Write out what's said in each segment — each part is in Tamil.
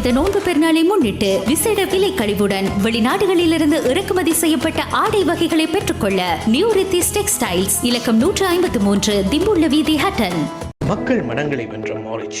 புனித நோன்பு பெருநாளை முன்னிட்டு விசேட விலை கழிவுடன் வெளிநாடுகளிலிருந்து இறக்குமதி செய்யப்பட்ட ஆடை வகைகளை பெற்றுக்கொள்ள நியூ ரித்திஸ் டெக்ஸ்டைல்ஸ் இலக்கம் நூற்று ஐம்பத்து மூன்று திம்புள்ள வீதி ஹட்டன். மக்கள் மனங்களை வென்ற மாரிச்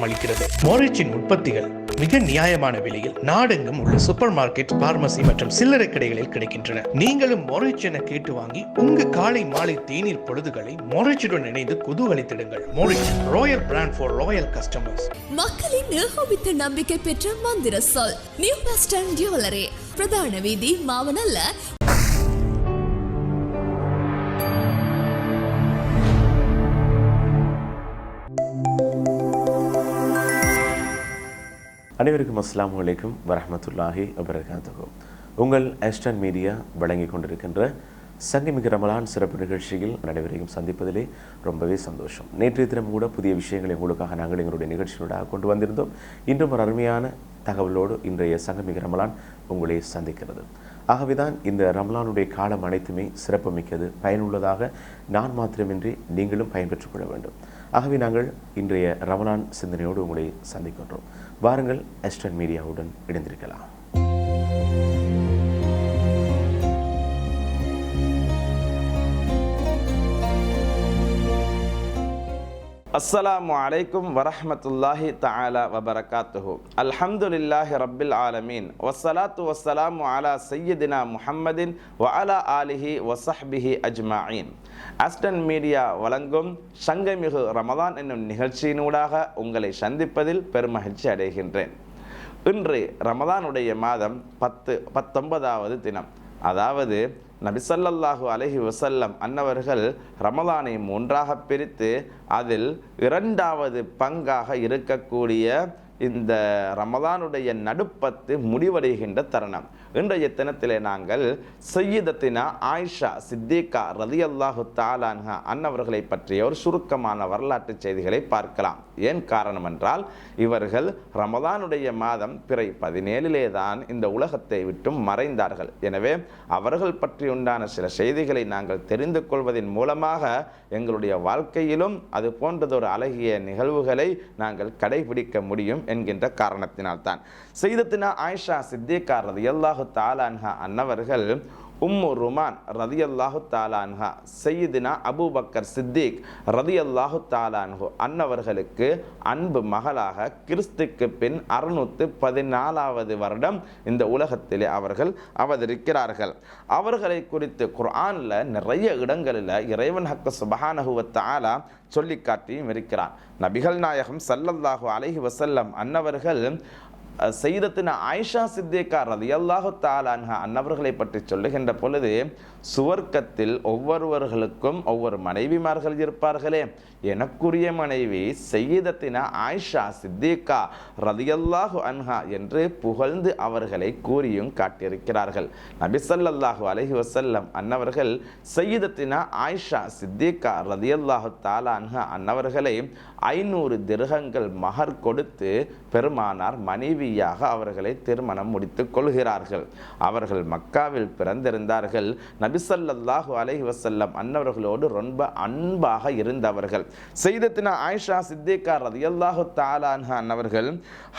அளிக்கிறது. மோரிச்சின் உற்பத்திகள் மிக நியாயமான விலையில் நாடெங்கும் உள்ள சூப்பர் மார்க்கெட் பார்மசி மற்றும் சில்லறை கடைகளில் கிடைக்கின்றன. நீங்களும் மொரிச் என கேட்டு வாங்கி உங்க காலை மாலை தேநீர் பொழுதுகளை மொரிச்சுடன் இணைந்து குதூகலித்திடுங்கள். Morich royal brand for royal customers மக்களின் ஏகோபித்த நம்பிக்கை பெற்ற மந்திர சொல் நியூ வெஸ்டர்ன் ஜுவல்லரி பிரதான வீதி மாவனல்ல அனைவருக்கும் அஸ்லாம் வலைக்கும் வரமத்துல்லாஹி வபரகாத்துஹு. உங்கள் ஆஸ்டன் மீடியா வழங்கிக் கொண்டிருக்கின்ற சங்கமிக ரமலான் சிறப்பு நிகழ்ச்சியில் அனைவரையும் சந்திப்பதிலே ரொம்பவே சந்தோஷம். நேற்றைய தினம் கூட புதிய விஷயங்களை உங்களுக்காக நாங்கள் எங்களுடைய நிகழ்ச்சியோட கொண்டு வந்திருந்தோம். இன்றும் ஒரு அருமையான தகவலோடு இன்றைய சங்கமிக ரமலான் உங்களை சந்திக்கிறது. ஆகவேதான் இந்த ரம்லானுடைய காலம் அனைத்துமே சிறப்புமிக்கது. பயனுள்ளதாக நான் மாத்திரமின்றி நீங்களும் பயன்பெற்றுக் கொள்ள வேண்டும். ஆகவே நாங்கள் இன்றைய ரமலான் சிந்தனையோடு உங்களை சந்திக்கின்றோம். வாருங்கள் எஸ்டன் மீடியாவுடன் இணைந்திருக்கலாம். அஸ்ஸலாமு அலைக்கும் வரஹமத்துல்லாஹி தஆலா வபரகாத்துஹு. அல்ஹம்துலில்லாஹி ரப்பில் ஆலமீன். வஸ்ஸலாத்து வஸ்ஸலாமு அலா சையதினா முஹம்மதின் வ அலா ஆலிஹி வசஹ்பிஹி அஜ்மாயின் அஸ்டன் மீடியா வழங்கும் சங்கமிகு ரமதான் என்னும் நிகழ்ச்சியினூடாக உங்களை சந்திப்பதில் பெருமகிழ்ச்சி அடைகின்றேன். இன்று ரமதானுடைய மாதம் பத்து பத்தொன்பதாவது தினம். அதாவது நபிசல்லாஹு அலஹி வசல்லம் அன்னவர்கள் ரமலானை மூன்றாக பிரித்து அதில் இரண்டாவது பங்காக இருக்கக்கூடிய இந்த ரமலானுடைய நடுப்பத்து முடிவடைகின்ற தருணம். இன்றைய தினத்திலே நாங்கள் சையீதத்தினா ஆயிஷா சித்திகா ரதியல்லாஹு தாலான்ஹா அன்னவர்களை பற்றிய ஒரு சுருக்கமான வரலாற்று செய்திகளை பார்க்கலாம். ஏன் காரணம் என்றால் இவர்கள் ரமதானுடைய மாதம் பிறை பதினேழிலே தான் இந்த உலகத்தை விட்டும் மறைந்தார்கள். எனவே அவர்கள் பற்றி உண்டான சில செய்திகளை நாங்கள் தெரிந்து கொள்வதன் மூலமாக எங்களுடைய வாழ்க்கையிலும் அது போன்றதொரு அழகிய நிகழ்வுகளை நாங்கள் கடைபிடிக்க முடியும் என்கின்ற காரணத்தினால்தான். செய்தத்தினா ஆயிஷா சித்திகா ரதியல்லாஹு தாலான்ஹா அன்னவர்கள் உம்மு ருமான் ரதியல்லாஹு தாலான்ஹா சையீதினா அபுபக்கர் சித்திக் ரதியல்லாஹு தாலான்ஹு அன்னவர்களுக்கு அன்பு மகளாக கிறிஸ்துக்கு பின் அறுநூத்து பதினாலாவது வருடம் இந்த உலகத்திலே அவர்கள் அவதரிக்கிறார்கள். அவர்களை குறித்து குர்ஆனில் நிறைய இடங்களில் இறைவன் ஹக்க சுபஹானஹுவ தாலா சொல்லி காட்டியும் இருக்கிறார் நபிகள் நாயகம் சல்லல்லாஹு அலைஹி வசல்லம் அன்னவர்கள் செய்தத்தின் ஆயிஷா சித்தேக்கார் அது ரதியல்லாஹு தாலான்ஹா அன்னவர்களை பற்றி சொல்லுகின்ற பொழுது சுவர்க்கத்தில் ஒவ்வொருவர்களுக்கும் ஒவ்வொரு மனைவிமார்கள் இருப்பார்களே. எனக்குரிய மனைவி செய்தத்தின ஆயிஷா சித்திகா ரதியல்லாஹு அன்ஹா என்று புகழ்ந்து அவர்களை கூறியும் காட்டியிருக்கிறார்கள். நபிசல்லாஹு அலஹி வசல்லம் அன்னவர்கள் செய்தத்தின ஆயிஷா சித்திகா ரதியல்லாஹு தாலா அன்ஹா அன்னவர்களை ஐநூறு திருகங்கள் மகர் கொடுத்து பெருமானார் மனைவியாக அவர்களை திருமணம் முடித்துக் கொள்கிறார்கள். அவர்கள் மக்காவில் பிறந்திருந்தார்கள். நபிசல்லாஹு அலஹி வசல்லம் அன்னவர்களோடு ரொம்ப அன்பாக இருந்தவர்கள். செய்தத்தின ஆயிஷா சித்திகா ரதியல்லாஹு தாலான்ஹா அன்னவர்கள்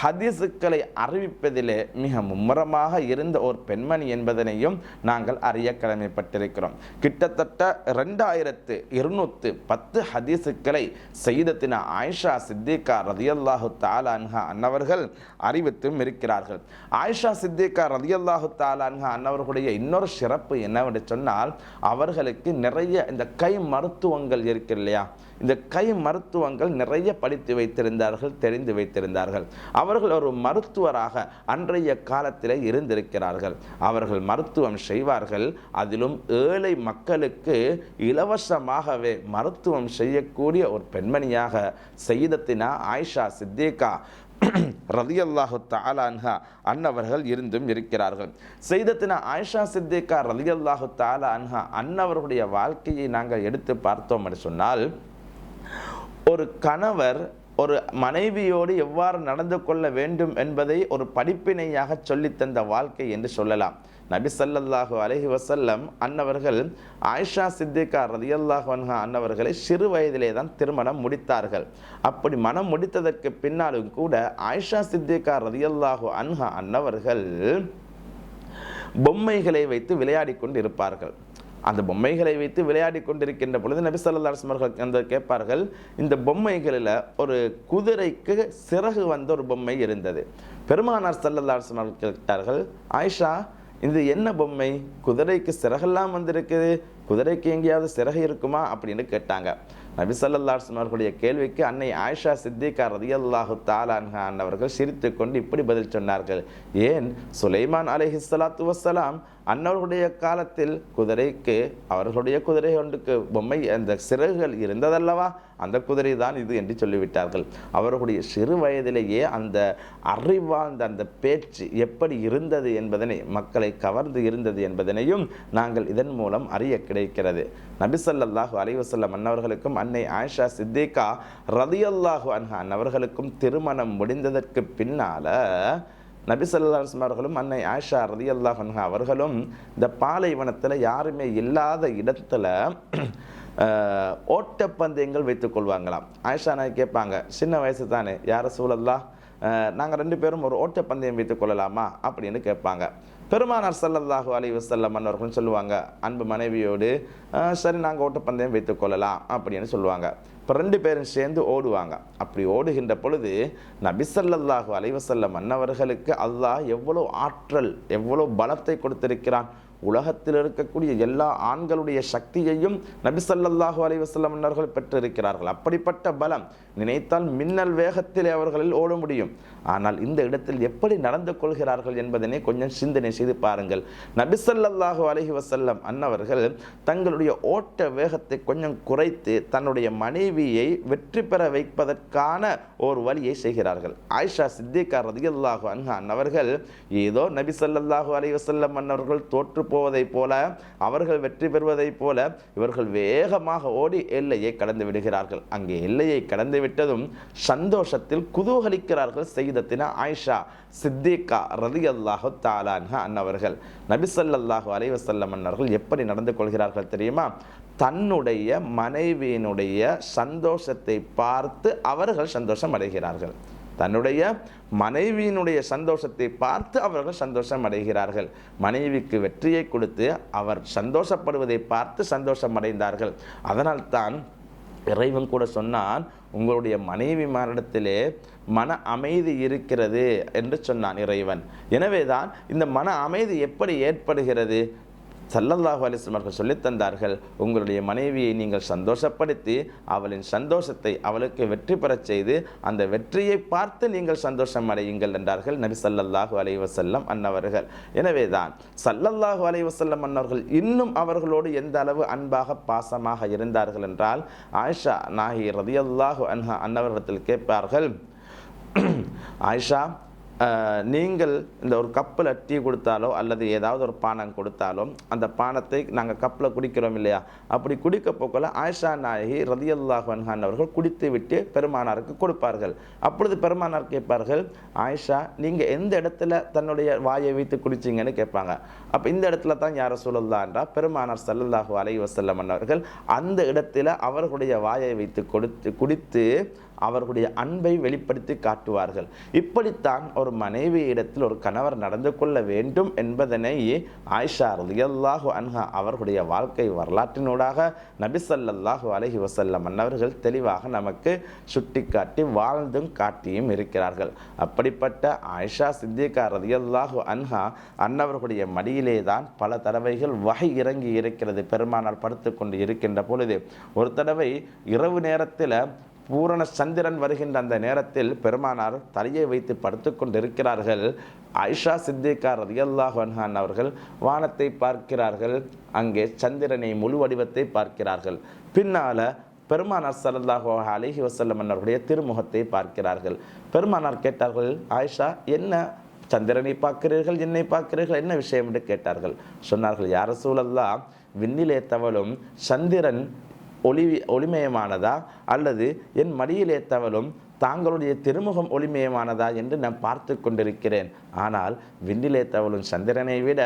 ஹதீசுக்களை அறிவிப்பதிலே மிக மும்முரமாக இருந்த ஒரு பெண்மணி என்பதனையும் நாங்கள் அறிய கடமைப்பட்டிருக்கிறோம். கிட்டத்தட்ட ரெண்டாயிரத்து இருநூத்து பத்து ஹதீசுக்களை செய்தத்தின ஆயிஷா சித்திகா ரதியல்லாஹு தாலான்ஹா அன்னவர்கள் அறிவித்தும் இருக்கிறார்கள். ஆயிஷா சித்திகா ரதியல்லாஹு தாலான்ஹா அன்னவர்களுடைய இன்னொரு சிறப்பு என்னவென்று சொன்னால் அவர்களுக்கு நிறைய இந்த கை மருத்துவங்கள் இருக்கு இல்லையா? இந்த கை மருத்துவங்கள் நிறைய படித்து வைத்திருந்தார்கள் தெரிந்து வைத்திருந்தார்கள். அவர்கள் ஒரு மருத்துவராக அன்றைய காலத்தில் இருந்திருக்கிறார்கள். அவர்கள் மருத்துவம் செய்வார்கள். அதிலும் ஏழை மக்களுக்கு இலவசமாகவே மருத்துவம் செய்யக்கூடிய ஒரு பெண்மணியாக செய்தத்தினா ஆயிஷா சித்திகா ரலியல்லாஹு அல்லாஹு தாலான்ஹா அன்னவர்கள் இருந்தும் இருக்கிறார்கள். செய்தத்தின ஆயிஷா சித்திகா ரலியல்லாஹு தாலா அன்ஹா அன்னவர்களுடைய வாழ்க்கையை நாங்கள் எடுத்து பார்த்தோம் என்று சொன்னால் ஒரு கணவர் ஒரு மனைவியோடு எவ்வாறு நடந்து கொள்ள வேண்டும் என்பதை ஒரு படிப்பினையாக சொல்லித்தந்த வாழ்க்கை என்று சொல்லலாம். நபி சல்லல்லாஹு அலஹி வசல்லம் அன்னவர்கள் ஆயிஷா சித்திகா ரலியல்லாஹு அன்ஹா அன்னவர்களை சிறு வயதிலே தான் திருமணம் முடித்தார்கள். அப்படி மனம் முடித்ததற்கு பின்னாலும் கூட ஆயிஷா சித்திகா ரதியல்லாஹு அன்ஹா அன்னவர்கள் பொம்மைகளை வைத்து விளையாடி கொண்டு இருப்பார்கள் அந்த பொம்மைகளை வைத்து விளையாடி கொண்டிருக்கின்ற பொழுது நபி ஸல்லல்லாஹு அலைஹி அந்த கேட்பார்கள் இந்த பொம்மைகளில் ஒரு குதிரைக்கு சிறகு வந்த ஒரு பொம்மை இருந்தது. பெருமானார் ஸல்லல்லாஹு அலைஹி கேட்டார்கள் ஆயிஷா இது என்ன பொம்மை? குதிரைக்கு சிறகெல்லாம் வந்திருக்குது. குதிரைக்கு எங்கேயாவது சிறகு இருக்குமா? அப்படின்னு கேட்டாங்க. நபி அவர்களுடைய கேள்விக்கு அன்னை ஆயிஷா சித்திகா ரதியல்லாஹு தாலான்ஹான் அவர்கள் சிரித்து கொண்டு இப்படி பதில் சொன்னார்கள். ஏன்? சுலைமான் அலைஹிஸ்ஸலாத்து வசலாம் அன்னவர்களுடைய காலத்தில் குதிரைக்கு அவர்களுடைய குதிரை ஒன்றுக்கு பொம்மை அந்த சிறகுகள் இருந்ததல்லவா? அந்த குதிரை தான் இது என்று சொல்லிவிட்டார்கள். அவர்களுடைய சிறு வயதிலேயே அந்த அறிவார்ந்த அந்த பேச்சு எப்படி இருந்தது என்பதனை மக்களை கவர்ந்து இருந்தது என்பதனையும் நாங்கள் இதன் மூலம் அறிய கிடைக்கிறது. நபிசல்லாஹு அலைவசல்லம் அன்னவர்களுக்கும் அன்னை ஆயிஷா சித்திகா ரதியல்லாஹு அன்ஹா அன்னவர்களுக்கும் திருமணம் முடிந்ததற்கு பின்னால நபி ஸல்லல்லாஹு அவர்களும் அன்னை ஆயிஷா ரதி அன்ஹா அவர்களும் இந்த பாலைவனத்தில் யாருமே இல்லாத இடத்துல ஓட்டப்பந்தயங்கள் வைத்துக் கொள்வாங்களாம். ஆயிஷா நாய் கேட்பாங்க சின்ன வயசு தானே யார சூழல்லா நாங்கள் ரெண்டு பேரும் ஒரு ஓட்டப்பந்தயம் வைத்துக் கொள்ளலாமா? அப்படின்னு கேட்பாங்க. பெருமானார் சல்லல்லாஹு அலி வசல்லம் அவர்களும் சொல்லுவாங்க அன்பு மனைவியோடு சரி நாங்கள் ஓட்டப்பந்தயம் வைத்துக் கொள்ளலாம் அப்படின்னு சொல்லுவாங்க. இப்போ ரெண்டு பேரும் சேர்ந்து ஓடுவாங்க. அப்படி ஓடுகின்ற பொழுது நபிசல்லாஹு அலைவசல்ல மன்னவர்களுக்கு அல்லாஹ் எவ்வளோ ஆற்றல் எவ்வளோ பலத்தை கொடுத்திருக்கிறான். உலகத்தில் இருக்கக்கூடிய எல்லா ஆண்களுடைய சக்தியையும் நபிசல்லாஹு ஸல்லல்லாஹு மன்னர்கள் பெற்றிருக்கிறார்கள். அப்படிப்பட்ட பலம் நினைத்தால் மின்னல் வேகத்தில் அவர்களில் ஓட முடியும். ஆனால் இந்த இடத்தில் எப்படி நடந்து கொள்கிறார்கள் என்பதனை கொஞ்சம் சிந்தனை செய்து பாருங்கள். நபி அலஹி வசல்லம் அன்னவர்கள் தங்களுடைய ஓட்ட வேகத்தை கொஞ்சம் குறைத்து தன்னுடைய மனைவியை வெற்றி பெற வைப்பதற்கான ஒரு வழியை செய்கிறார்கள். ஆயிஷா சித்திகார் ரதியல்லாஹு அன்ஹா அன்னவர்கள் ஏதோ நபி ஸல்லல்லாஹு அலைஹி அன்னவர்கள் தோற்று போவதைப் போல அவர்கள் வெற்றி பெறுவதைப் போல இவர்கள் வேகமாக ஓடி எல்லையை கடந்து விடுகிறார்கள். அங்கே எல்லையை கடந்து விட்டதும் சந்தோஷத்தில் குதூகலிக்கிறார்கள் செய்தத்தின ஆயிஷா சித்திகா ரதி அல்லாஹு தாலான்ஹா அன்னவர்கள். நபிசல்லாஹு அலைவசல்லம் அலைஹி எப்படி நடந்து கொள்கிறார்கள் தெரியுமா? தன்னுடைய மனைவியினுடைய சந்தோஷத்தை பார்த்து அவர்கள் சந்தோஷம் அடைகிறார்கள். தன்னுடைய மனைவியினுடைய சந்தோஷத்தை பார்த்து அவர்கள் சந்தோஷம் அடைகிறார்கள். மனைவிக்கு வெற்றியை கொடுத்து அவர் சந்தோஷப்படுவதை பார்த்து சந்தோஷம் அடைந்தார்கள். அதனால்தான் இறைவன் கூட சொன்னான் உங்களுடைய மனைவி மாரிடத்திலே மன அமைதி இருக்கிறது என்று சொன்னான் இறைவன். எனவேதான் இந்த மன அமைதி எப்படி ஏற்படுகிறது? சல்லல்லாஹு அலிஸ்லம் அவர்கள் சொல்லித் தந்தார்கள் உங்களுடைய மனைவியை நீங்கள் சந்தோஷப்படுத்தி அவளின் சந்தோஷத்தை அவளுக்கு வெற்றி பெறச் செய்து அந்த வெற்றியை பார்த்து நீங்கள் சந்தோஷம் அடையுங்கள் என்றார்கள் நபி சல்லல்லாஹு அலைஹி அன்னவர்கள் அன்னவர்கள். எனவேதான் சல்லல்லாஹு அலைஹி வஸல்லம் அன்னவர்கள் இன்னும் அவர்களோடு எந்த அளவு அன்பாக பாசமாக இருந்தார்கள் என்றால் ஆயிஷா நாஹி ரதியல்லாஹு அன்ஹா அன்னவர்களிடத்தில் கேட்பார்கள் ஆயிஷா நீங்கள் இந்த ஒரு கப்பில் டீ கொடுத்தாலோ அல்லது ஏதாவது ஒரு பானம் கொடுத்தாலோ அந்த பானத்தை நாங்கள் கப்பில் குடிக்கிறோம் இல்லையா? அப்படி குடிக்க போக்கல ஆயிஷா நாயகி ரதியல்லாஹு அன்ஹான் அவர்கள் குடித்து விட்டு பெருமானாருக்கு கொடுப்பார்கள். அப்பொழுது பெருமானார் கேட்பார்கள் ஆயிஷா நீங்கள் எந்த இடத்துல தன்னுடைய வாயை வைத்து குடிச்சீங்கன்னு கேட்பாங்க. அப்போ இந்த இடத்துல தான் யார சொல்லலான்றா பெருமானார் சல்லல்லாஹு அலைஹி வஸல்லம் அவர்கள் அந்த இடத்துல அவர்களுடைய வாயை வைத்து கொடுத்து குடித்து அவர்களுடைய அன்பை வெளிப்படுத்தி காட்டுவார்கள். இப்படித்தான் ஒரு மனைவி இடத்தில் ஒரு கணவர் நடந்து கொள்ள வேண்டும் என்பதனை ஆயிஷா ரலியல்லாஹு அன்ஹா அவர்களுடைய வாழ்க்கை வரலாற்றினூடாக நபிசல்லாஹு அலஹி வசல்லம் அன்னவர்கள் தெளிவாக நமக்கு சுட்டிக்காட்டி வாழ்ந்தும் காட்டியும் இருக்கிறார்கள். அப்படிப்பட்ட ஆயிஷா சித்திகா ரதியல்லாஹு அன்ஹா அன்னவர்களுடைய மடியிலே தான் பல தடவைகள் வகை இறங்கி இருக்கிறது பெருமானார் படுத்துக்கொண்டு இருக்கின்ற பொழுது ஒரு தடவை இரவு நேரத்தில் பூரண சந்திரன் வருகின்ற அந்த நேரத்தில் பெருமானார் தலையை வைத்து படுத்துக்கொண்டு இருக்கிறார்கள் ஆயிஷா சித்திகார் ரதியல்லாஹு அன்ஹான் அவர்கள் வானத்தை பார்க்கிறார்கள். அங்கே சந்திரனை முழு வடிவத்தை பார்க்கிறார்கள். பின்னால பெருமானார் சல்லாஹ் அலிஹி வசல்லம் அவர்களுடைய திருமுகத்தை பார்க்கிறார்கள். பெருமானார் கேட்டார்கள் ஆயிஷா என்ன சந்திரனை பார்க்கிறீர்கள் என்னை பார்க்கிறீர்கள் என்ன விஷயம்? என்று கேட்டார்கள். சொன்னார்கள் யார சூழல்லாம் விண்ணிலே தவளும் சந்திரன் ஒளி ஒளிமயமானதா? அல்லது என் மடியிலே தவளும் தாங்களுடைய திருமுகம் ஒளிமயமானதா என்று நான் பார்த்து கொண்டிருக்கிறேன். ஆனால் விண்ணிலே தவழும் சந்திரனை விட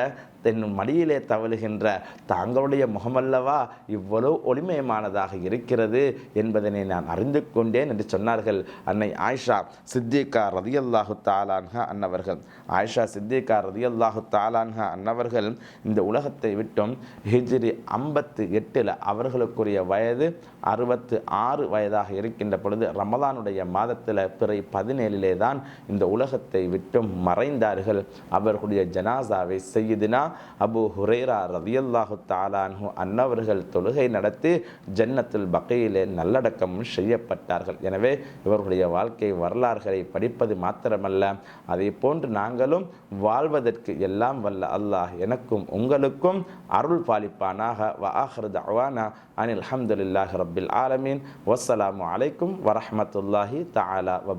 தென் மடியிலே தவழுகின்ற தாங்களுடைய முகமல்லவா இவ்வளவு ஒளிமயமானதாக இருக்கிறது என்பதனை நான் அறிந்து கொண்டேன் என்று சொன்னார்கள் அன்னை ஆயிஷா சித்திகா ரதியல்லாஹு தாலான்ஹா அன்னவர்கள். ஆயிஷா சித்திகா ரதியல்லாஹு தாலான்ஹா அன்னவர்கள் இந்த உலகத்தை விட்டும் ஹிஜ்ரி ஐம்பத்து எட்டில் அவர்களுக்குரிய வயது அறுபத்து ஆறு வயதாக இருக்கின்ற பொழுது ரமதானுடைய மாதத்தில் பிறை பதினேழிலே தான் இந்த உலகத்தை விட்டும் மறைந்தார்கள். அவர்களுடைய ஜனாசாவை செய்யுதினா அபு ஹுரேரா ரதியல்லாஹு தாலான்ஹு அன்னவர்கள் தொழுகை நடத்தி ஜன்னத்தில் பக்கையிலே நல்லடக்கம் செய்யப்பட்டார்கள். எனவே இவர்களுடைய வாழ்க்கை வரலாறுகளை படிப்பது மாத்திரமல்ல அதை போன்று நாங்களும் வாழ்வதற்கு எல்லாம் வல்ல அல்லாஹ் எனக்கும் உங்களுக்கும் அருள் பாலிப்பானாக. வ ஆஹிரு தஅவானா அனில் அஹமதுல்லாஹ் ரபில் ஆலமீன். வஸ்ஸலாமு அலைக்கும் வரஹ்மத்துல்லாஹி தஆலா வ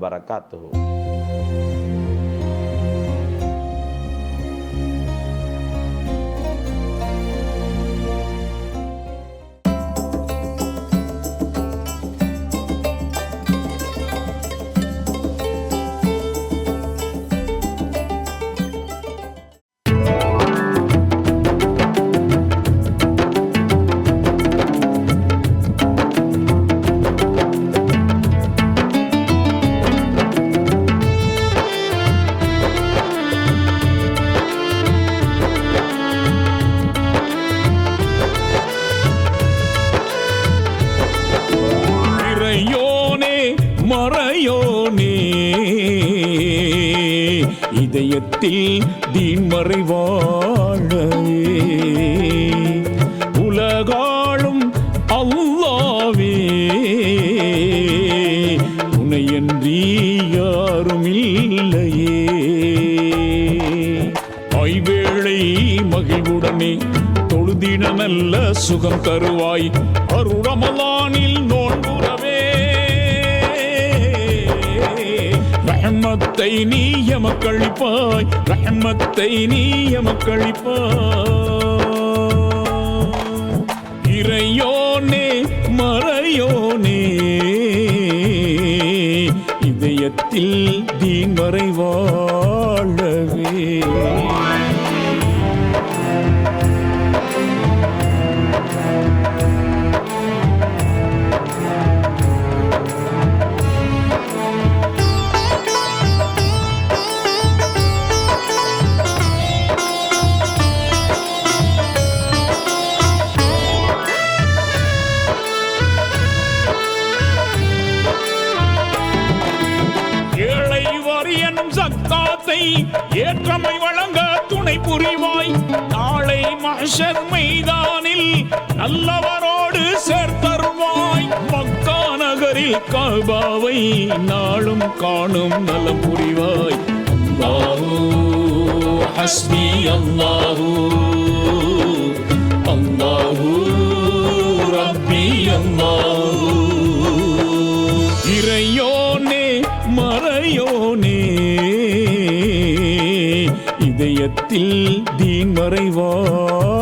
மறையோனே இதயத்தில் தீன்மறை வாழவே உலகாளும் அல்லாவே துணையன்றி யாரும் இல்லையே ஐவேளை மகிழ்வுடனே தொழுதின நல்ல சுகம் தருவாய். அருரமலானில் ரஹமத்தை நீ எமக்களிப்பாய் ரஹமத்தை நீ எமக்களிப்பாய் இறையோனே மறையோனே இதயத்தில் தீன்மறை வாழவே. வரியனும் சத்தாத்தை ஏற்றமை வழங்க துணை புரிவாய். நாளை மகஷர் மைதானில் நல்லவரோடு சேர்த்தருவாய். மக்கா நகரில் கபாவை நாளும் காணும் நலம் புரிவாய். அல்லாஹூ ஹஸ்பி அல்லாஹூ அல்லாஹூ ரப்பி அல்லாஹூ. இறையோனே மறையோனே இதயத்தில் தீன் வாழவே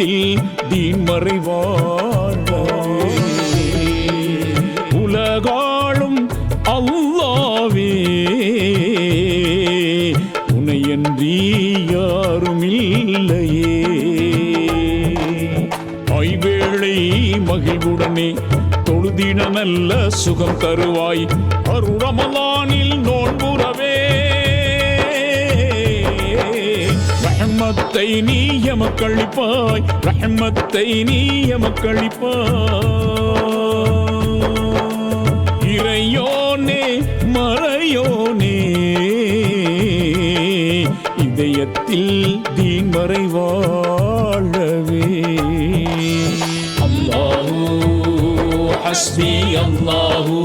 உலகத்தில் தீன்மறைவாழ்வாயே உலகாளும் அல்லாவே. உனையன்றி யாரும் இல்லையே ஐவேளை மகிழ்வுடனே தொழுதின நல்ல சுகம் தருவாய். அருளமல்ல ரஹமத்தை நீ எமக்களிப்பாய் ரஹமத்தை நீ எமக்களிப்பாய் இறையோனே மறையோனே இதயத்தில் தீன் மறை அல்லாஹூ ஹஸ்பி அல்லாஹூ.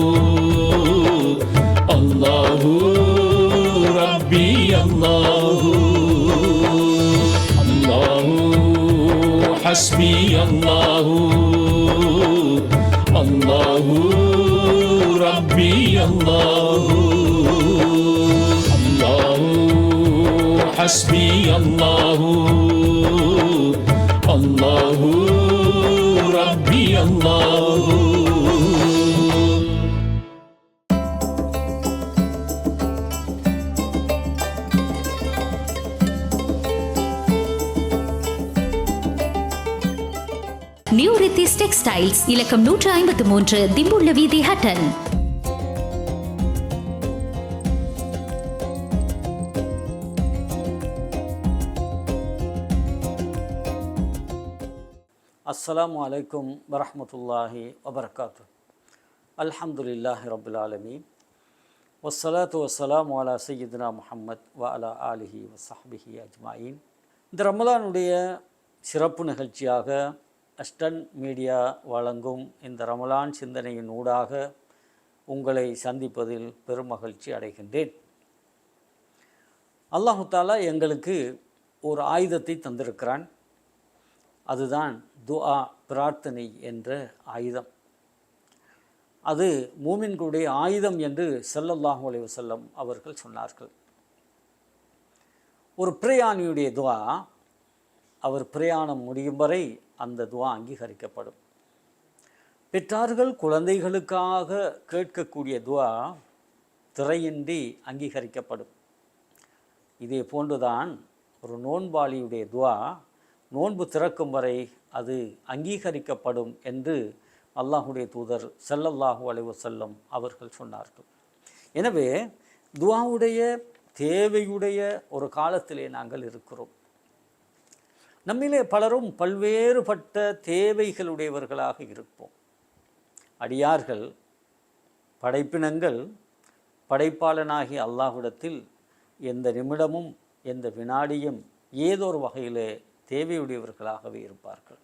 ஹஸ்பி அல்லாஹூ அல்லாஹூ ரப்பி அல்லாஹூ அல்லாஹூ ஹஸ்பி அல்லாஹூ அல்லாஹூ ரப்பி அல்லாஹூ ஸ்டைல்ஸ் டெக்ஸ்டைல்ஸ் இலக்கம் நூற்று ஐம்பத்து மூன்று திம்புள்ள வீதி ஹட்டன் அஸ்ஸலாமு அலைக்கும் வரமத்துல்லாஹி வபர்காத்து அல்ஹம்துலில்லாஹி ரபில் ஆலமீன் வசலாத்து வசலாம் வாலா சையீதுனா முஹம்மத் வாலா ஆலிஹி வசஹபிஹி அஜ்மாயின் இந்த ரமலானுடைய சிறப்பு நிகழ்ச்சியாக அஸ்டன் மீடியா வழங்கும் இந்த ரமலான் சிந்தனையின் ஊடாக உங்களை சந்திப்பதில் பெரும் மகிழ்ச்சி அடைகின்றேன். அல்லாஹு தாலா எங்களுக்கு ஒரு ஆயுதத்தை தந்திருக்கிறான். அதுதான் துஆ பிரார்த்தனை என்ற ஆயுதம். அது மூமின்களுடைய ஆயுதம் என்று செல்லல்லாஹு அலைஹி வஸல்லம் அவர்கள் சொன்னார்கள். ஒரு பிரயாணியுடைய துவா அவர் பிரயாணம் முடியும் வரை அந்த துவா அங்கீகரிக்கப்படும். பெற்றார்கள் குழந்தைகளுக்காக கேட்கக்கூடிய துவா திரையின்றி அங்கீகரிக்கப்படும். இதே போன்றுதான் ஒரு நோன்பாளியுடைய துவா நோன்பு திறக்கும் வரை அது அங்கீகரிக்கப்படும் என்று அல்லாஹுடைய தூதர் செல்லல்லாஹு அலைஹி செல்லும் அவர்கள் சொன்னார்கள். எனவே துவாவுடைய தேவையுடைய ஒரு காலத்திலே நாங்கள் இருக்கிறோம். நம்மிலே பலரும் பல்வேறுபட்ட தேவைகளுடையவர்களாக இருப்போம். அடியார்கள் படைப்பினங்கள் படைப்பாளனாகி அல்லாஹ்விடத்தில் எந்த நிமிடமும் எந்த வினாடியும் ஏதோ ஒரு வகையிலே தேவையுடையவர்களாகவே இருப்பார்கள்.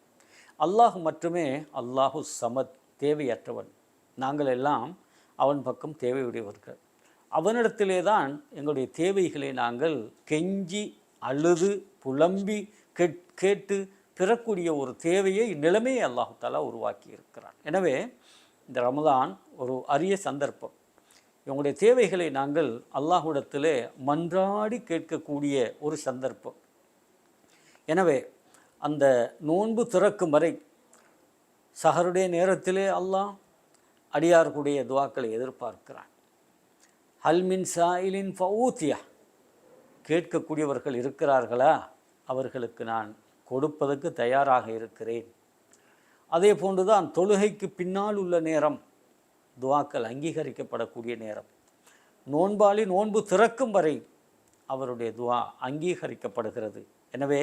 அல்லாஹ் மட்டுமே அல்லாஹு சமத் தேவையற்றவன். நாங்கள் எல்லாம் அவன் பக்கம் தேவையுடையவர்கள். அவனிடத்திலே தான் எங்களுடைய தேவைகளை நாங்கள் கெஞ்சி அழுது புலம்பி கேட்டு பெறக்கூடிய ஒரு தேவையை நிலைமையை அல்லாஹு தாலா உருவாக்கி இருக்கிறான் எனவே இந்த ரமதான் ஒரு அரிய சந்தர்ப்பம். இவங்களுடைய தேவைகளை நாங்கள் அல்லாஹ்விடத்திலே மன்றாடி கேட்கக்கூடிய ஒரு சந்தர்ப்பம். எனவே அந்த நோன்பு திறக்கும் வரை சஹருடைய நேரத்திலே அல்லாஹ் அடியார்களுடைய துவாக்களை எதிர்பார்க்கிறான். ஹல்மின் சாயிலின் ஃபவுத்தியா? கேட்கக்கூடியவர்கள் இருக்கிறார்களா? அவர்களுக்கு நான் கொடுப்பதற்கு தயாராக இருக்கிறேன். அதே போன்றுதான் தொழுகைக்கு பின்னால் உள்ள நேரம் துவாக்கள் அங்கீகரிக்கப்படக்கூடிய நேரம். நோன்பாளி நோன்பு திறக்கும் வரை அவருடைய துவா அங்கீகரிக்கப்படுகிறது. எனவே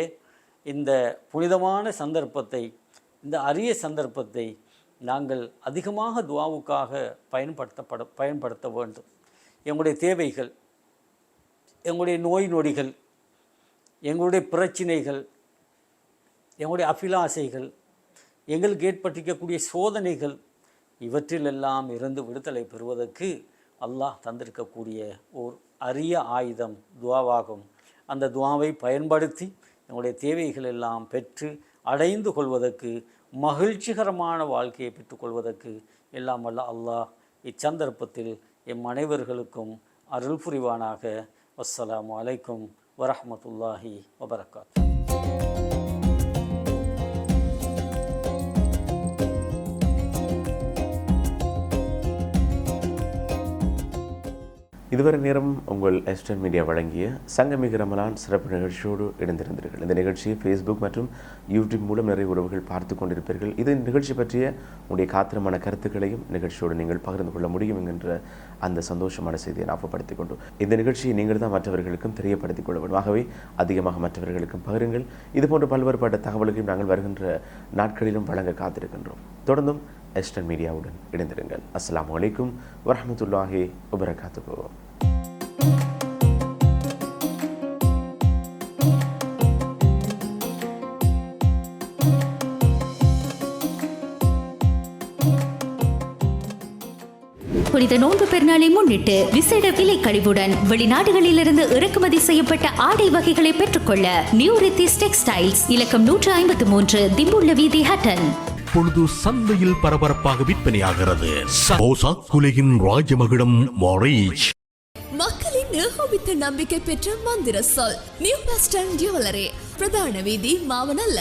இந்த புனிதமான சந்தர்ப்பத்தை இந்த அரிய சந்தர்ப்பத்தை நாங்கள் அதிகமாக துவாவுக்காக பயன்படுத்தப்பட பயன்படுத்த வேண்டும். எங்களுடைய தேவைகள் எங்களுடைய நோய் நொடிகள் எங்களுடைய பிரச்சினைகள் எங்களுடைய அபிலாசைகள் எங்களுக்கு ஏற்பட்டிருக்கக்கூடிய சோதனைகள் இவற்றிலெல்லாம் இருந்து விடுதலை பெறுவதற்கு அல்லாஹ் தந்திருக்கக்கூடிய ஓர் அரிய ஆயுதம் துவாவாகும். அந்த துவாவை பயன்படுத்தி எங்களுடைய தேவைகள் எல்லாம் பெற்று அடைந்து கொள்வதற்கு மகிழ்ச்சிகரமான வாழ்க்கையை பெற்றுக்கொள்வதற்கு எல்லாம் வல்ல அல்லாஹ் இச்சந்தர்ப்பத்தில் எம் அனைவர்களுக்கும் அருள் புரிவானாக. வஸ்ஸலாமு அலைக்கும் வரஹ்மத்துல்லாஹி வபரகாத் இதுவரை நேரம் உங்கள் எஸ்டன் மீடியா வழங்கிய சங்கமிக ரமலான் சிறப்பு நிகழ்ச்சியோடு இணைந்திருந்தீர்கள். இந்த நிகழ்ச்சியை ஃபேஸ்புக் மற்றும் யூடியூப் மூலம் நிறைய உறவுகள் பார்த்து கொண்டிருப்பீர்கள். இது நிகழ்ச்சி பற்றிய உங்களுடைய காத்திரமான கருத்துக்களையும் நிகழ்ச்சியோடு நீங்கள் பகிர்ந்து கொள்ள முடியும் என்கின்ற அந்த சந்தோஷமான செய்தியை ஞாபகப்படுத்திக் கொண்டோம் இந்த நிகழ்ச்சியை நீங்கள் தான் மற்றவர்களுக்கும் தெரியப்படுத்திக் கொள்ள வேண்டும். ஆகவே அதிகமாக மற்றவர்களுக்கும் பகிருங்கள். இதுபோன்ற பல்வேறுபட்ட தகவல்களையும் நாங்கள் வருகின்ற நாட்களிலும் வழங்க காத்திருக்கின்றோம். தொடர்ந்தும் எஸ்டர்ன் மீடியாவுடன் இணைந்திருங்கள். அஸ்ஸலாமு அலைக்கும் வரஹ்மத்துல்லாஹி வபரகாத்துஹு. புனித நோன்பு பெருநாளை முன்னிட்டு விசேட விலை கழிவுடன் வெளிநாடுகளிலிருந்து இறக்குமதி செய்யப்பட்ட ஆடை வகைகளை பெற்றுக்கொள்ள நியூ ரித்திஸ் டெக்ஸ்டைல்ஸ் இலக்கம் நூற்று ஐம்பத்தி மூன்று திம்புள்ள வீதி ஹட்டன். இப்பொழுது சந்தையில் பரபரப்பாக விற்பனையாகிறது. சமோசா குலையின் ராஜமகுடம் மாரேஜ். மக்களின் ஏகோபித்த நம்பிக்கை பெற்ற மந்திர சொல். New bus jewellery. பிரதான வீதி மாவனல்ல